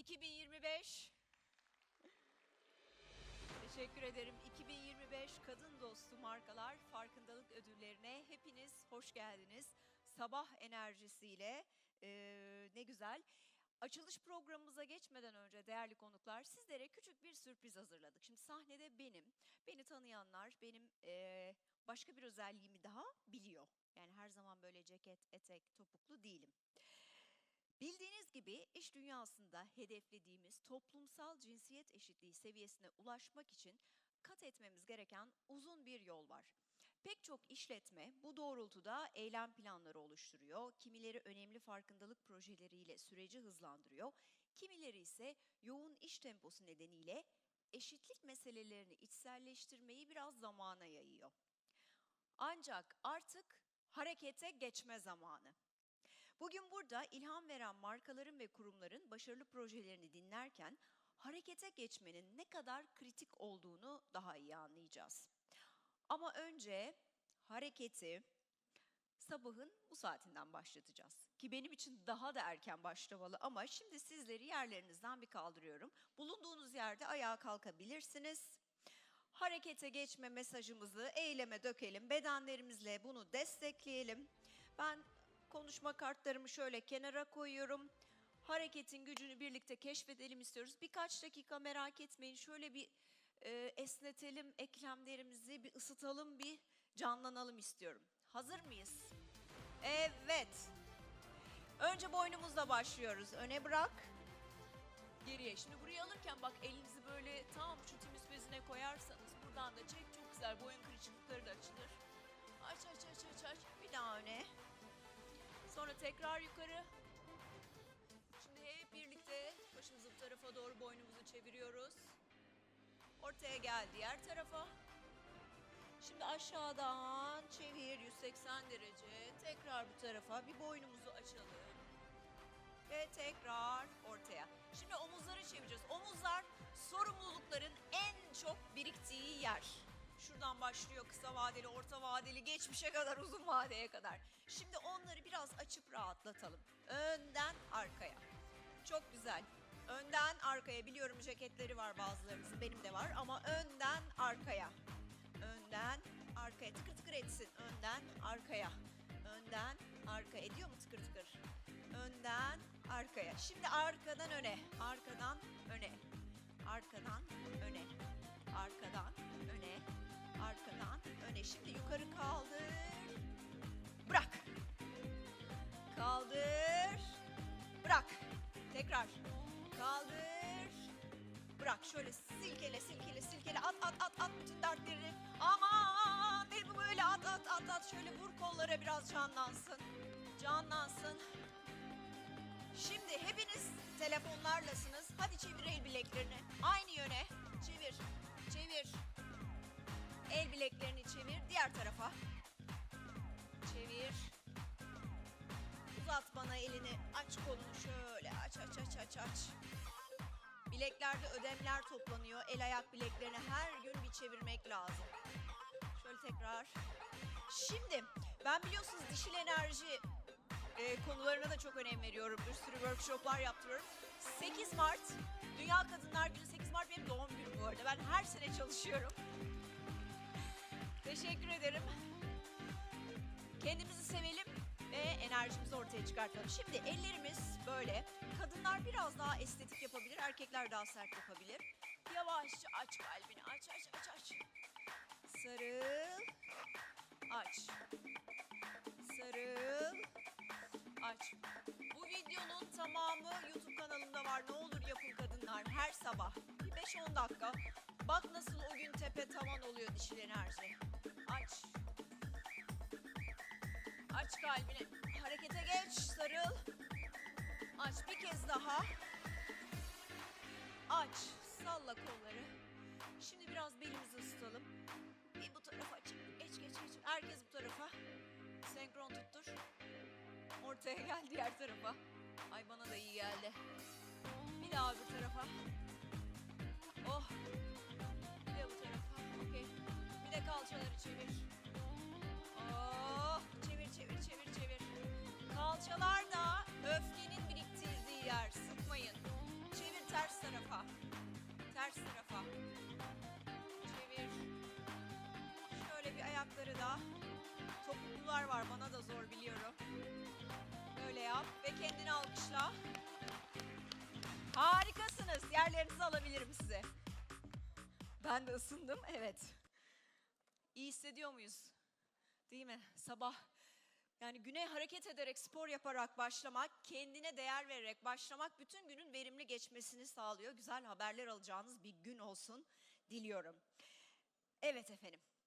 2025 Teşekkür ederim. 2025 Kadın Dostu Markalar Farkındalık Ödülleri'ne hepiniz hoş geldiniz. Sabah enerjisiyle e, ne güzel. Açılış programımıza geçmeden önce değerli konuklar sizlere küçük bir sürpriz hazırladık. Şimdi sahnede benim, beni tanıyanlar benim e, başka bir özelliğimi daha biliyor. Yani her zaman böyle ceket, etek, topuklu değilim. Bildiğiniz gibi iş dünyasında hedeflediğimiz toplumsal cinsiyet eşitliği seviyesine ulaşmak için kat etmemiz gereken uzun bir yol var. Pek çok işletme bu doğrultuda eylem planları oluşturuyor. Kimileri önemli farkındalık projeleriyle süreci hızlandırıyor. Kimileri ise yoğun iş temposu nedeniyle eşitlik meselelerini içselleştirmeyi biraz zamana yayıyor. Ancak artık harekete geçme zamanı. Bugün burada ilham veren markaların ve kurumların başarılı projelerini dinlerken harekete geçmenin ne kadar kritik olduğunu daha iyi anlayacağız. Ama önce hareketi sabahın bu saatinden başlatacağız. Ki benim için daha da erken başlamalı ama şimdi sizleri yerlerinizden bir kaldırıyorum. Bulunduğunuz yerde ayağa kalkabilirsiniz. Harekete geçme mesajımızı eyleme dökelim. Bedenlerimizle bunu destekleyelim. Ben konuşma kartlarımı şöyle kenara koyuyorum. Hareketin gücünü birlikte keşfedelim istiyoruz. Birkaç dakika merak etmeyin. Şöyle bir e, esnetelim eklemlerimizi, bir ısıtalım, bir canlanalım istiyorum. Hazır mıyız? Evet. Önce boynumuzla başlıyoruz. Öne bırak. Geriye. Şimdi burayı alırken bak elinizi böyle tam şu tümüs bezine koyarsanız buradan da çek çok güzel. Boyun kırışıklıkları da açılır. Aç aç aç aç aç. Bir daha öne. Sonra tekrar yukarı. Şimdi hep birlikte başımızı bu tarafa doğru boynumuzu çeviriyoruz. Ortaya gel diğer tarafa. Şimdi aşağıdan çevir 180 derece. Tekrar bu tarafa bir boynumuzu açalım. Ve tekrar ortaya. Şimdi omuzları çevireceğiz. Omuzlar sorumlulukların en çok biriktiği yer. Başlıyor kısa vadeli, orta vadeli, geçmişe kadar, uzun vadeye kadar. Şimdi onları biraz açıp rahatlatalım. Önden arkaya. Çok güzel. Önden arkaya. Biliyorum ceketleri var bazılarınızın, benim de var ama önden arkaya. Önden arkaya. Tıkır tıkır etsin. Önden arkaya. Önden arka. Ediyor mu tıkır tıkır? Önden arkaya. Şimdi arkadan öne. Arkadan öne. Arkadan öne. Arkadan öne. Arkadan öne. Şimdi yukarı kaldır. Bırak. Kaldır. Bırak. Tekrar. Kaldır. Bırak şöyle silkele silkele silkele at at at at bütün dertlerini. Aman değil mi böyle at at at at şöyle vur kollara biraz canlansın. Canlansın. Şimdi hepiniz telefonlarlasınız. Hadi çevir el bileklerini. Aynı yöne. Çevir. Çevir. El bileklerini çevir. Diğer tarafa. Çevir. Uzat bana elini. Aç kolunu şöyle. Aç aç aç aç aç. Bileklerde ödemler toplanıyor. El ayak bileklerini her gün bir çevirmek lazım. Şöyle tekrar. Şimdi ben biliyorsunuz dişil enerji e, konularına da çok önem veriyorum. Bir sürü workshoplar yaptırıyorum. 8 Mart Dünya Kadınlar Günü 8 Mart benim doğum günüm bu arada. Ben her sene çalışıyorum. Teşekkür ederim. Kendimizi sevelim ve enerjimizi ortaya çıkartalım. Şimdi ellerimiz böyle. Kadınlar biraz daha estetik yapabilir, erkekler daha sert yapabilir. Yavaşça aç kalbini. Aç aç aç aç. Sarıl. Aç. Sarıl. Aç. Bu videonun tamamı YouTube kanalımda var. Ne olur yapın kadınlar her sabah. Bir 5-10 dakika. Bak nasıl o gün tepe tavan oluyor dişil enerji. Aç. Aç kalbini. Harekete geç. Sarıl. Aç bir kez daha. Aç. Salla kolları. Şimdi biraz belimizi ısıtalım. Bir bu tarafa aç. Geç geç geç. Herkes bu tarafa. Senkron tuttur. Ortaya gel diğer tarafa. Ay bana da iyi geldi. Bir daha bir tarafa. Oh. Bir de bu tarafa. Okey. Bir de kalçaları çevir. Topuklular var bana da zor biliyorum. Böyle yap ve kendini alkışla. Harikasınız. Yerlerinizi alabilirim size. Ben de ısındım. Evet. İyi hissediyor muyuz? Değil mi? Sabah yani güne hareket ederek, spor yaparak başlamak, kendine değer vererek başlamak bütün günün verimli geçmesini sağlıyor. Güzel haberler alacağınız bir gün olsun diliyorum. Evet efendim.